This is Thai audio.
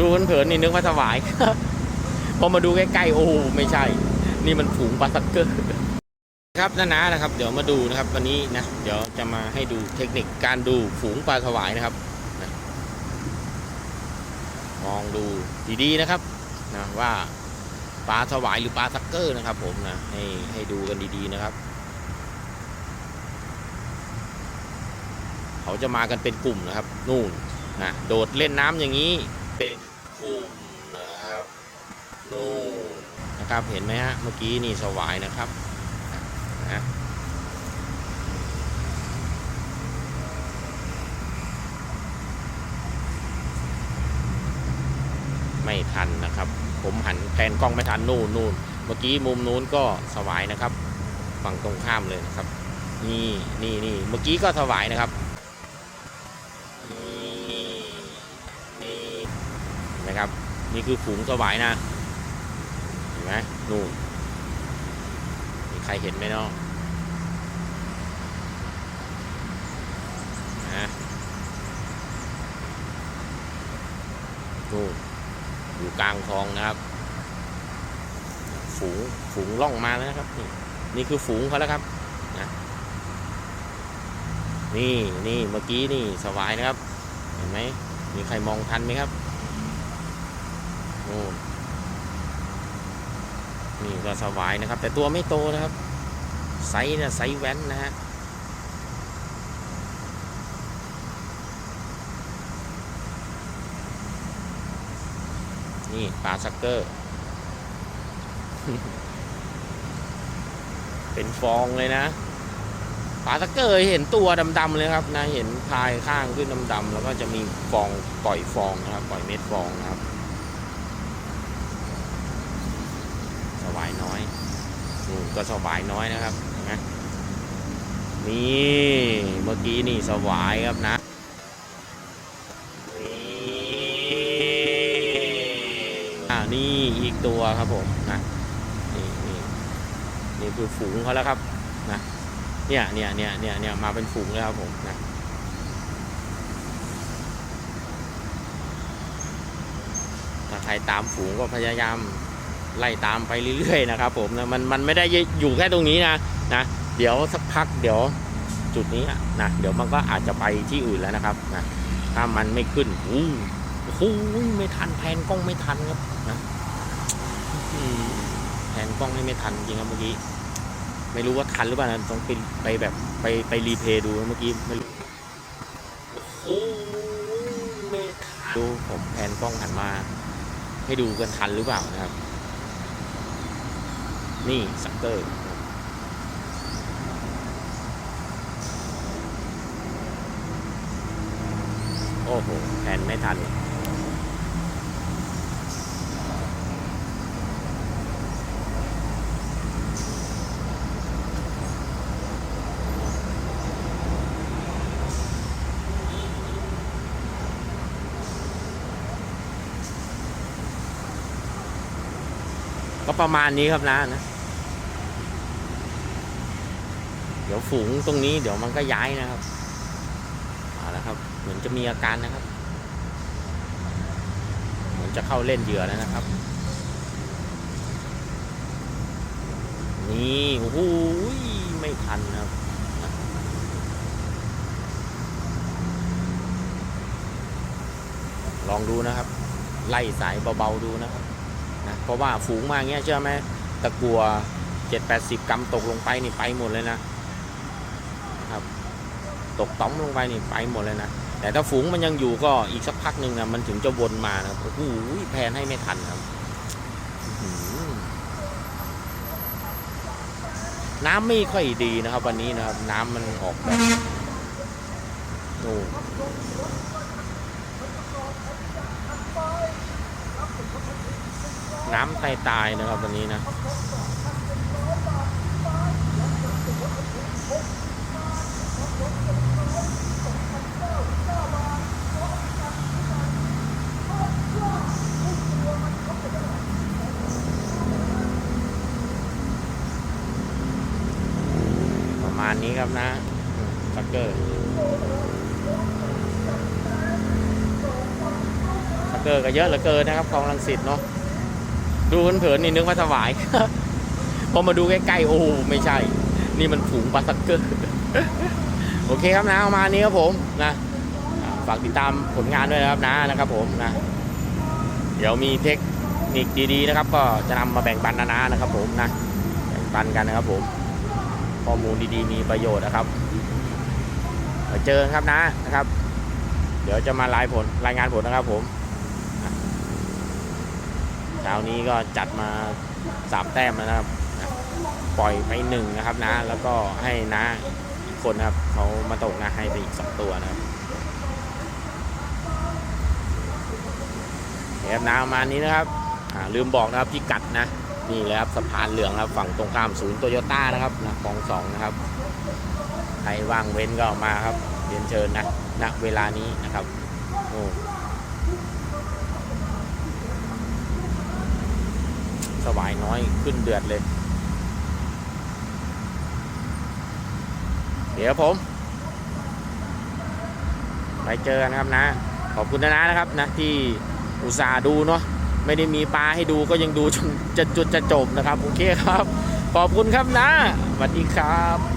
ดูเผินๆนี่นึกว่าสวาย พอมาดูใกล้ๆโอ้ไม่ใช่ นี่มันฝูงปลาสักเกอร์ครับนานานะครับ เดี๋ยวมาดูนะครับ วันนี้นะเดี๋ยวจะมาให้ดูเทคนิคการดูฝูงปลาสวายนะครับนะมองดูดีๆนะครับนะว่าปลาสวายหรือปลาสักเกอร์นะครับ ผมนะให้ให้ดูกันดีๆนะครับ เขาจะมากันเป็นกลุ่มนะครับ นู่นนะโดดเล่นน้ำอย่างนี้เป็นกลุ่มนะครับ นะครับเห็นไหมฮะเมื่อกี้นี่สวายนะครับนะไม่ทันนะครับ ผมหันแผนกล้องไม่ทันนู่นนู่นเมื่อกี้มุมนู้นก็สวายนะครับ ฝั่งตรงข้ามเลยนะครับ นี่นี่นี่เมื่อกี้ก็สวายนะครับนี่นี่นะครับ นี่คือฝูงสวายนะ ไหมนู่นมีใครเห็นไหมเนาะนะนู่นอยู่กลางคลองนะครับ ฝูงฝูงล่องมาแล้วนะครับ นี่นี่คือฝูงเขาแล้วครับนะนี่นี่เมื่อกี้นี่สวายนะครับ เห็นไหมมีใครมองทันไหมครับโน่น นี่ก็สวายนะครับ แต่ตัวไม่โตนะครับ ไซส์นี่ยไซส์แว้นนะฮะนี่ปลาซักเกอร์ เป็นฟองเลยนะปลาตะเกยเห็นตัวดำๆเลยครับนะเห็นพายข้างขึ้นดำๆแล้วก็จะมีฟองปล่อยฟองนะครับ ปล่อยเม็ดฟองนะครับ สวายน้อยนู่น ก็สวายน้อยนะครับนี่เมื่อกี้นี่สวายครับนะนี่นี่อีกตัวครับผมนะนี่นี่นี่คือฝูงเขาแล้วครับนะเนี่ยเนี่ยเนี่ยเนี่ยเนี่ยมาเป็นฝูงแล้วครับผมนะถ้าใครตามฝูงก็พยายาม ไล่ตามไปเรื่อยๆนะครับผมนะมันมันไม่ได้อยู่แค่ตรงนี้นะนะเดี๋ยวสักพักเดี๋ยวจุดนี้นะเดี๋ยวมันก็อาจจะไปที่อื่นแล้วนะครับนะถ้ามันไม่ขึ้นอู้โอ้โหไม่ทันแผนกล้องไม่ทันครับนะแผนกล้องให้ไม่ทันจริงครับเมื่อกี้ไม่รู้ว่าทันหรือเปล่านะต้องไปไปแบบไปไปรีเพย์ดูเมื่อกี้ไม่รู้โอ้ไม่ทันดูผมแผนกล้องหันมา ให้ดูกันทันหรือเปล่านะครับ นี่สักเตอร์โอ้โหแผนไม่ทันก็ประมาณนี้ครับนะนะ เดี๋ยวฝูงตรงนี้เดี๋ยวมันก็ย้ายนะครับเอาละครับ เหมือนจะมีอาการนะครับ เหมือนจะเข้าเล่นเหยื่อแล้วนะครับ นี่โอ้โหไม่ทันนะครับลองดูนะครับ ไล่สายเบาๆดูนะครับนะเพราะว่าฝูงมาเงี้ยเชื่อไหมตะกัวเจ็ดแปดสิบกรัมตกลงไปนี่ไปหมดเลยนะ ตกต้อมลงไปนี่ไปหมดเลยนะ แต่ถ้าฝูงมันยังอยู่ก็อีกสักพักหนึ่งนะมันถึงจะวนมานะโอ้โหแพนให้ไม่ทันครับน้ำไม่ค่อยดีนะครับ วันนี้นะครับ น้ำมันออกแบบโน่นน้ำตายตายๆนะครับวันนี้นะ ประมาณ นี้ครับนะสักเกอร์สักเกอร์ก็เยอะเหลือเกินนะครับคลองลังสิตเนาะดูเผินๆนี่นึกว่าถวายพอมาดูใกล้ๆโอ้ไม่ใช่ นี่มันฝูงปลาสักเกอร์โอเคครับนะประมาณนี้ครับผมนะฝากติดตามผลงานด้วยนะครับนะนะครับ ผมนะ เดี๋ยวมีเทคนิคดีๆนะครับ ก็จะนำมาแบ่งปันนานานะครับ ผมนะแบ่งปันกันนะครับผม ข้อมูลดีๆ มีประโยชน์นะครับเจอครับนะนะครับ เดี๋ยวจะมารายผลรายงานผลนะครับผมเช้านี้ก็จัดมาสามแต้มแล้วนะครับ ปล่อยไปหนึ่งนะครับนะ แล้วก็ให้นะอีกคนนะครับเขามาตกนะให้ไปอีกสองตัวนะครับเนี่ยครับนะประมาณนี้นะครับลืมบอกนะครับพี่กัดนะ นี่เลยครับสะพานเหลืองครับฝั่งตรงข้ามศูนย์โตโยต้านะครับนะคลองสองนะครับใครว่างเว้นก็มาครับเรียนเชิญนะณเวลานี้นะครับโอ้สวายน้อยขึ้นเดือดเลย เดี๋ยวผม ไปเจอกันครับนะ ขอบคุณนะนะครับนะที่อุตส่าห์ดูเนาะ ไม่ได้มีปลาให้ดูก็ยังดูจนจะจุดจะจบนะครับ โอเคครับ ขอบคุณครับนะสวัสดีครับ